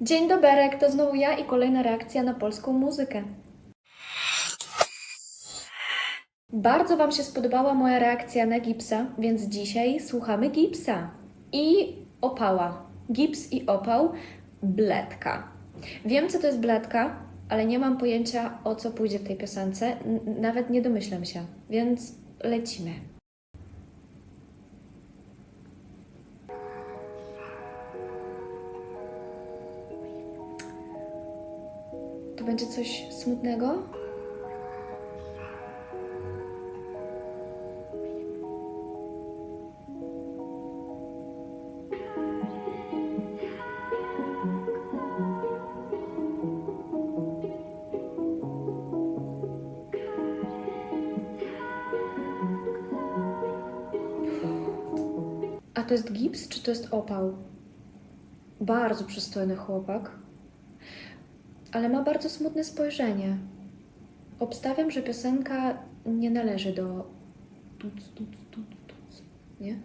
Dzień doberek, to znowu ja i kolejna reakcja na polską muzykę. Bardzo Wam się spodobała moja reakcja na Gipsa, więc dzisiaj słuchamy Gipsa i opała. Gips i opał, bledka. Wiem, co to jest bledka, ale nie mam pojęcia, o co pójdzie w tej piosence. N- nawet nie domyślam się, więc lecimy. Będzie coś smutnego? A to jest gips, czy to jest opał? Bardzo przystojny chłopak, ale ma bardzo smutne spojrzenie. Obstawiam, że piosenka nie należy do tuc, tuc, tuc, tuc, nie?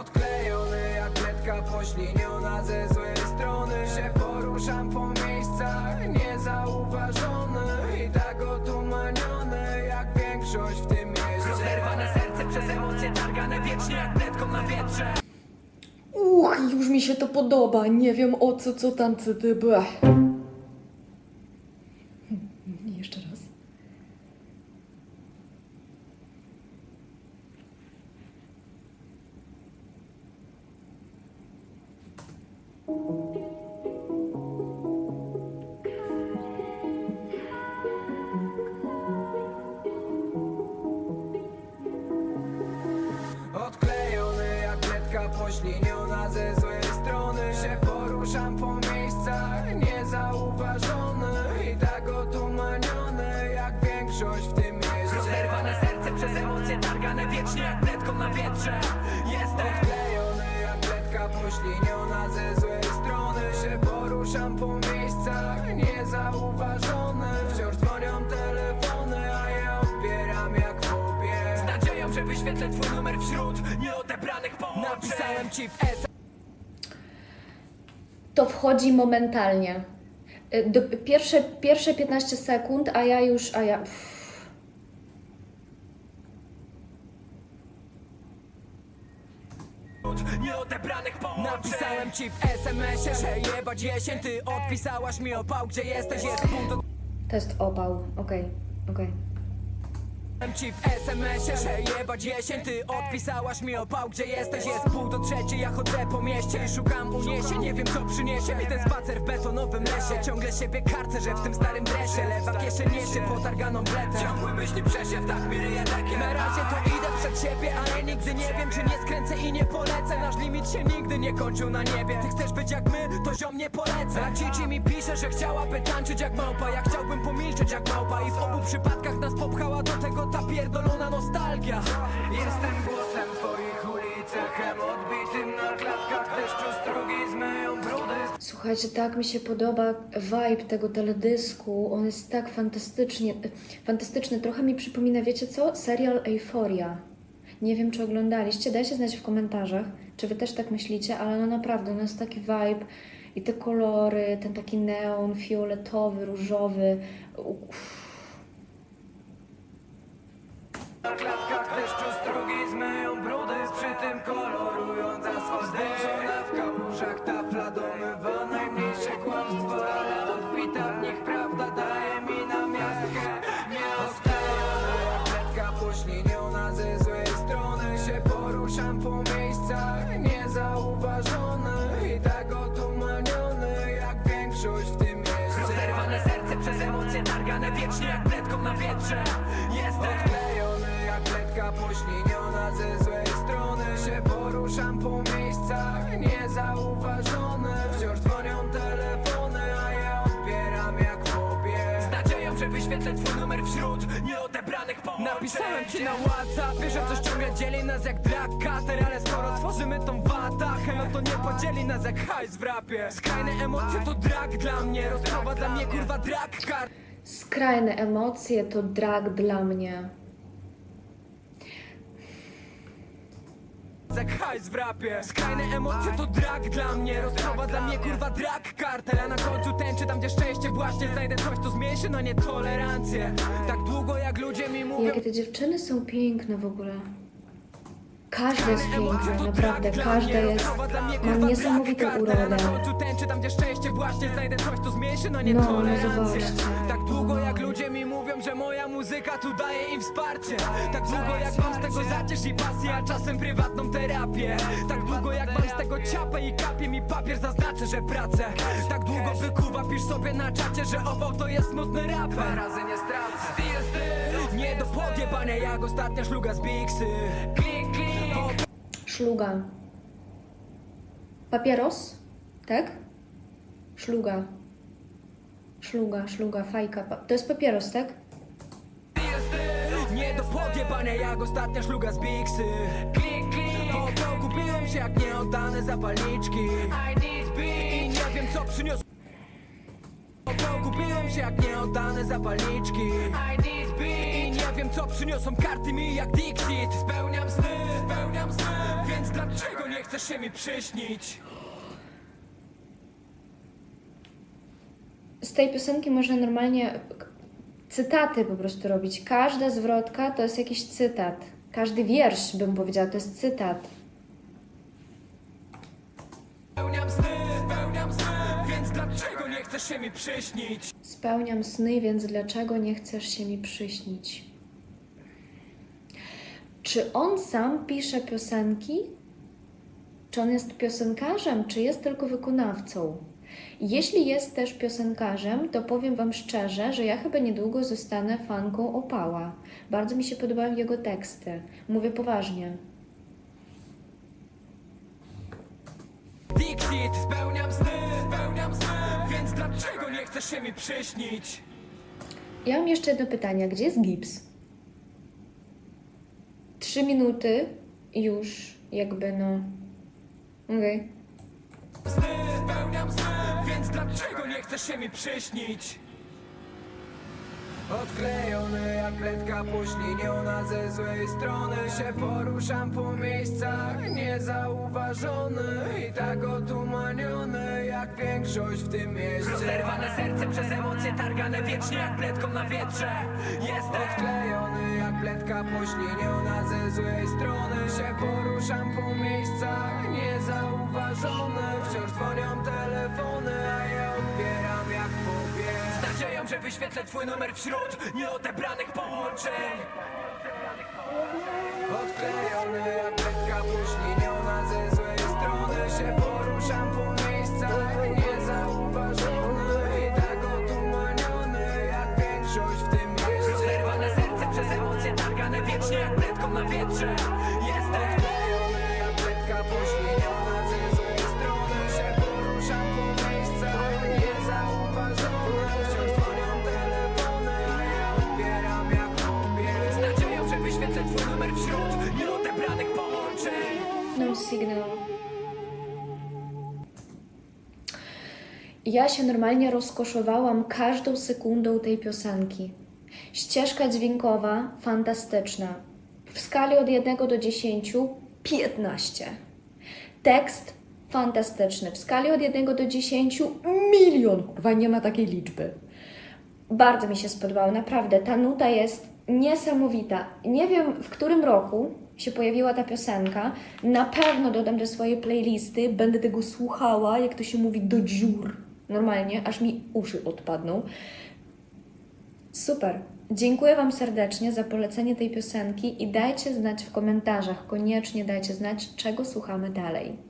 Odklejony jak kletka pośliniona ze złej strony Się poruszam po miejscach niezauważony I tak otumaniony jak większość w tym mieście Rozerwane serce przez emocje targane wiecznie jak kletką na wietrze mi się to podoba. Nie wiem o co, co tam CDB. Jeszcze Się poruszam po miejscach niezauważony Wciąż dzwonią telefony, a ja odbieram jak Z nadzieją, że wyświetlę twój numer wśród nieodebranych połączeń Napisałem ci w S To wchodzi momentalnie. Y, Do, pierwsze, pierwsze 15 sekund, a ja już, a ja... Pff. Nieodebranych połączeń Napisałem ci w SMS-ie, że jebać jesień. Ty odpisałaś mi opał, gdzie jesteś, jest punkt do To jest opał. Okej, okej. Napisałem ci w SMS-ie, że jebać jesień. Ty odpisałaś mi opał, gdzie jesteś. Jest pół do trzeciej, ja chodzę po mieście I szukam uniesień, nie wiem co przyniesie mi ten spacer w betonowym lesie. Ciągle siebie karcę, że w tym starym dresie. Lewa kieszeń niesie potarganą bletę. Ciągły myśli przesiew, tak mi ryje takie Siebie, ale nigdy nie wiem Czy nie skręcę i nie polecę Nasz limit się nigdy nie kończył na niebie Ty chcesz być jak my, to ziom nie polecę A Cici mi pisze, że chciałaby tańczyć jak małpa Ja chciałbym pomilczeć jak małpa I w obu przypadkach nas popchała do tego ta pierdolona nostalgia Jestem głosem twoich ulic odbitym na klatkach Deszczu strugi zmyją brudy Słuchajcie, tak mi się podoba vibe tego teledysku. On jest tak fantastycznie, fantastyczny. Trochę mi przypomina, wiecie co? Serial Euphoria. Nie wiem, czy oglądaliście. Dajcie znać w komentarzach, czy wy też tak myślicie, ale no naprawdę, no jest taki vibe i te kolory, ten taki neon, fioletowy, różowy. Uff. Na klatkach deszczu strugi zmyją brudy Przy tym kolorując wiecznie jak na wietrze. Jestem odklejony jak kletka pośliniona ze złej strony. Się poruszam po miejscach niezauważony Wciąż dzwonią telefony, a ja odbieram jak fobie Z nadzieją, że wyświetlę twój numer wśród nieodebranych połączeń. Napisałem ci na Whatsappie, że coś ciągle dzieli nas jak drag cutter Ale skoro tworzymy tą watachę, no to nie podzieli nas jak hajs w rapie. Skrajne emocje to drag dla mnie, rozprowadza mnie kurwa drag kar Skrajne emocje to drag dla mnie. Jak hajs w rapie Skrajne emocje to drag dla mnie Rozprowadza mnie kurwa drag kartel A na końcu tęczy tam gdzie szczęście właśnie Znajdę coś co się na nietolerancję Tak długo jak ludzie mi mówią Jakie te dziewczyny są piękne w ogóle. Każda jest piękna, naprawdę, każda jest, ma niesamowitą urodę. No, no zobaczcie. Tak długo jak ludzie mi mówią, że moja muzyka tu daje im wsparcie Tak długo jak mam z tego zacierz i pasję, a czasem prywatną terapię Tak długo jak mam z tego ciapę i kapie mi papier zaznaczy, że pracę Tak długo wykuwa, pisz sobie na czacie, że ował to jest smutny raper razy nie stracę Styl, styl, nie do podjebania jak ostatnia szluga z Bixy Szluga. Papieros? Tak? Szluga. Szluga, szluga, fajka. To jest papieros, tak? Nie do podjebania jak ostatnia szluga z Bixy Klik, klik Po kupiłem się jak nieoddane zapalniczki I nie wiem co przyniosło Kupiłem się jak nieoddane zapalniczki I nie wiem co przyniosą karty mi jak Dixit Spełniam sny, spełniam sny Więc dlaczego nie chcesz się mi przyśnić? Z tej piosenki można normalnie cytaty po prostu robić. Każda zwrotka to jest jakiś cytat. Każdy wiersz, bym powiedziała, to jest cytat. Chcesz się mi przyśnić? Spełniam sny, więc dlaczego nie chcesz się mi przyśnić? Czy on sam pisze piosenki? Czy on jest piosenkarzem, czy jest tylko wykonawcą? Jeśli jest też piosenkarzem, to powiem Wam szczerze, że ja chyba niedługo zostanę fanką Opała. Bardzo mi się podobają jego teksty. Mówię poważnie. Dixit, spełniam sny, spełniam sny Więc dlaczego nie chcesz się mi przyśnić? Ja mam jeszcze jedno pytanie. Gdzie jest gips? Trzy minuty już jakby no... Okej. Sny, spełniam sny Więc dlaczego nie chcesz się mi przyśnić? Odklejony jak pletka pośliniona ze złej strony Się poruszam po miejscach niezauważony I tak otumaniony jak większość w tym mieście. Rozerwane serce przez emocje targane wiecznie jak pletką na wietrze. Jest odklejony jak pletka pośliniona ze złej strony. Się poruszam po miejscach niezauważony. Wciąż dzwonią telefony, a ja odbieram jak pobie Z nadzieją, że wyświetlę twój numer wśród nieodebranych połączeń. Odklejony jak pletka pośliniona ze złej strony. Się poruszam po miejscach niezauważony I tak otumaniony jak większość w tym mieście. Rozerwane serce przez emocje targane wiecznie jak pletką na wietrze. Jestem odklejony jak pletka pośliniona ze złej strony. Się poruszam po miejscach niezauważony Wciąż dzwonią telefony, a ja jak lubię Z nadzieją, że wyświetlę twój numer wśród nieodebranych połączeń. No signal. Ja się normalnie rozkoszowałam każdą sekundą tej piosenki. Ścieżka dźwiękowa fantastyczna. W skali od 1 do 10 15. Tekst fantastyczny. W skali od 1 do 10 milion. Chyba nie ma takiej liczby. Bardzo mi się spodobało, naprawdę. Ta nuta jest niesamowita. Nie wiem, w którym roku się pojawiła ta piosenka. Na pewno dodam do swojej playlisty. Będę tego słuchała, jak to się mówi, do dziur. Normalnie, aż mi uszy odpadną. Super. Dziękuję Wam serdecznie za polecenie tej piosenki i dajcie znać w komentarzach, koniecznie dajcie znać, czego słuchamy dalej.